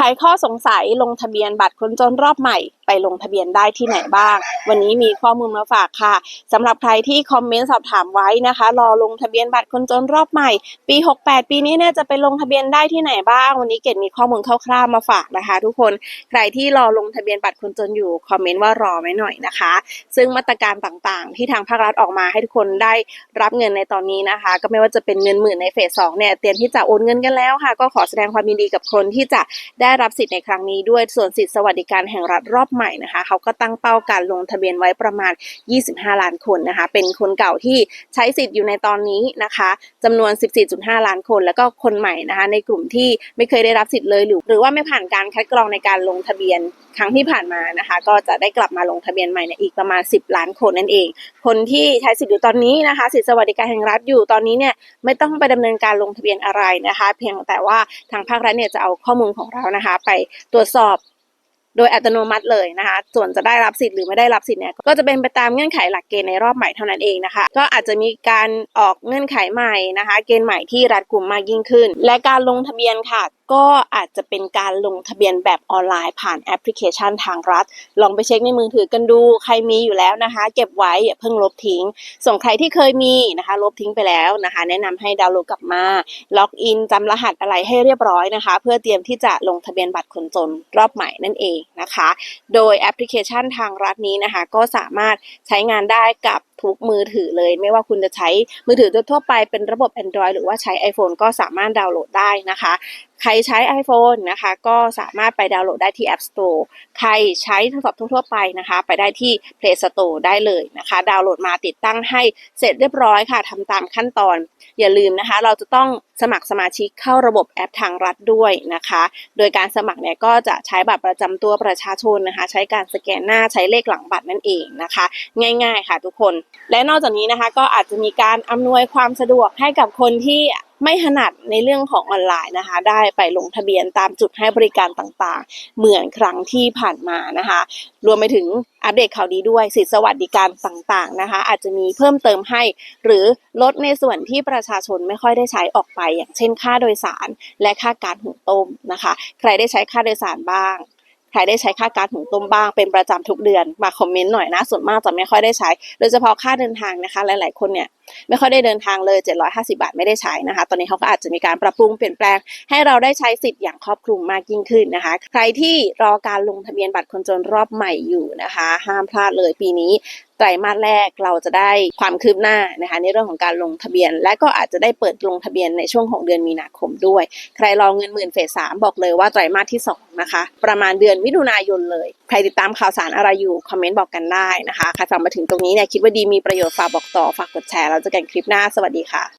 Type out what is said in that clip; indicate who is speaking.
Speaker 1: ไขข้อสงสัยลงทะเบียนบัตรคนจนรอบใหม่ ไปลงทะเบียนได้ที่ไหนบ้าง วันนี้มีข้อมูลมาฝากค่ะสำหรับใครที่คอมเมนต์สอบถามไว้นะคะ รอลงทะเบียนบัตรคนจนรอบใหม่ ปี 68 ปีนี้เนี่ยจะไปลงทะเบียนได้ที่ไหนบ้าง วันนี้เกดมีข้อมูลคร่าวๆมาฝากนะคะ ทุกคนใครที่รอลงทะเบียนบัตรคนจนอยู่คอมเมนต์ว่ารอไว้หน่อยนะคะ ซึ่งมาตรการต่างๆ ที่ทางภาครัฐออกมาให้ทุกคนได้รับเงินในตอนนี้นะคะ ก็ไม่ว่าจะเป็นเงินหมื่นในเฟสสองเนี่ยเตรียมที่จะโอนเงินกันแล้วค่ะ ก็ขอแสดงความยินดีกับคนที่จะได้รับสิทธิ์ในครั้งนี้ด้วยส่วนสิทธิสวัสดิการแห่งรัฐรอบใหม่นะคะเขาก็ตั้งเป้าการลงทะเบียนไว้ประมาณ 25 ล้านคนนะคะ เป็นคนเก่าที่ใช้สิทธิ์อยู่ในตอนนี้นะคะจำนวน 14.5 ล้านคน แล้วก็คนใหม่นะคะ ในกลุ่มที่ไม่เคยได้รับสิทธิ์เลยหรือหรือว่าไม่ผ่านการคัดกรองในการลงทะเบียนครั้งที่ผ่านมานะคะ ก็จะได้กลับมาลงทะเบียนใหม่เนี่ยอีกประมาณ 10 ล้านคนนั่นเอง คนที่ใช้สิทธิ์อยู่ตอนนี้นะคะ สิทธิสวัสดิการแห่งรัฐอยู่ตอนนี้เนี่ยไม่ต้องไปดำเนินการลงทะเบียนอะไรนะคะ เพียงแต่ว่าทางภาครัฐเนี่ยจะเอาข้อมูลของเรานะคะ ไปตรวจสอบ โดยอัตโนมัติเลยนะคะ ส่วนจะได้รับสิทธิ์หรือไม่ได้รับสิทธิ์เนี่ยก็จะเป็นไปตามเงื่อนไขหลักเกณฑ์ในรอบใหม่เท่านั้นเองนะคะ ก็อาจจะมีการออกเงื่อนไขใหม่นะคะ เกณฑ์ใหม่ที่รัดกลุ่มมากยิ่งขึ้น และการลงทะเบียนค่ะ ก็อาจจะเป็นการลงทะเบียนแบบออนไลน์ผ่านแอปพลิเคชันทางรัฐ ลองไปเช็คในมือถือกันดู ใครมีอยู่แล้วนะคะ เก็บไว้อย่าเพิ่งลบทิ้ง ส่วนใครที่เคยมีนะคะ ลบทิ้งไปแล้วนะคะ แนะนำให้ดาวน์โหลดกลับมา ล็อกอินจำรหัสอะไรให้เรียบร้อยนะคะ เพื่อเตรียมที่จะลงทะเบียนบัตรคนจนรอบใหม่นั่นเองนะคะ โดยแอปพลิเคชันทางรัฐนี้นะคะ ก็สามารถใช้งานได้กับ ทุกมือถือเลย ไม่ว่าคุณจะใช้มือถือทั่วไปเป็นระบบ Android หรือว่าใช้ iPhone ก็สามารถดาวน์โหลดได้นะคะ ใครใช้ iPhone นะคะก็สามารถไปดาวน์โหลดได้ที่ App Store ใครใช้โทรศัพท์ทั่วไปนะคะ ไปได้ที่ Play Store ได้เลยนะคะ ดาวน์โหลดมาติดตั้งให้เสร็จเรียบร้อยค่ะทำตามขั้นตอน อย่าลืมนะคะ เราจะต้อง สมัครสมาชิกเข้าระบบแอปทางรัฐด้วยนะคะ โดยการสมัครเนี่ยก็จะใช้บัตรประจำตัวประชาชนนะคะ ใช้การสแกนหน้าใช้เลขหลังบัตรนั่นเองนะคะ ง่าย ๆ ค่ะทุกคน และนอกจากนี้นะคะก็อาจจะมีการอำนวยความสะดวกให้กับคนที่ ไม่ถนัดในเรื่องของออนไลน์นะคะ ได้ไปลงทะเบียนตามจุดให้บริการต่างๆ เหมือนครั้งที่ผ่านมานะคะ รวมไปถึงอัปเดตข่าวดีด้วยสิทธิสวัสดิการต่างๆนะคะ อาจจะมีเพิ่มเติมให้ หรือลดในส่วนที่ประชาชนไม่ค่อยได้ใช้ออกไป อย่างเช่นค่าโดยสารและค่าการหุงต้มนะคะ ใครได้ใช้ค่าโดยสารบ้างใครได้ใช้ค่าการหุงต้มบ้างเป็นประจำทุกเดือน มาคอมเมนต์หน่อยนะ ส่วนมากจะไม่ค่อยได้ใช้ โดยเฉพาะค่าเดินทางนะคะ หลาย ๆ คนเนี่ย ไม่ค่อยได้เดินทางเลย 750 บาทไม่ได้ใช้นะคะ ตอนนี้เขาก็อาจจะมีการปรับปรุงเปลี่ยนแปลง ให้เราได้ใช้สิทธิ์อย่างครอบคลุมมากยิ่งขึ้นนะคะ ใครที่รอการลงทะเบียนบัตรคนจนรอบใหม่อยู่นะคะ ห้ามพลาดเลยปีนี้ไตรมาสแรกเราจะได้ความคืบหน้านะคะในเรื่องของการลงทะเบียน และก็อาจจะได้เปิดลงทะเบียนในช่วงของเดือนมีนาคมด้วย ใครรอเงินหมื่นเฟสสามบอกเลยว่าไตรมาสที่สองนะคะประมาณเดือนมิถุนายนเลย ใครติดตามข่าวสารอะไรอยู่คอมเมนต์บอกกันได้นะคะใครฟังมาถึงตรงนี้เนี่ยคิดว่าดีมีประโยชน์ฝากบอกต่อฝากกดแชร์แล้วล้วเจะกันคลิปหน้าสวัสดีค่ะ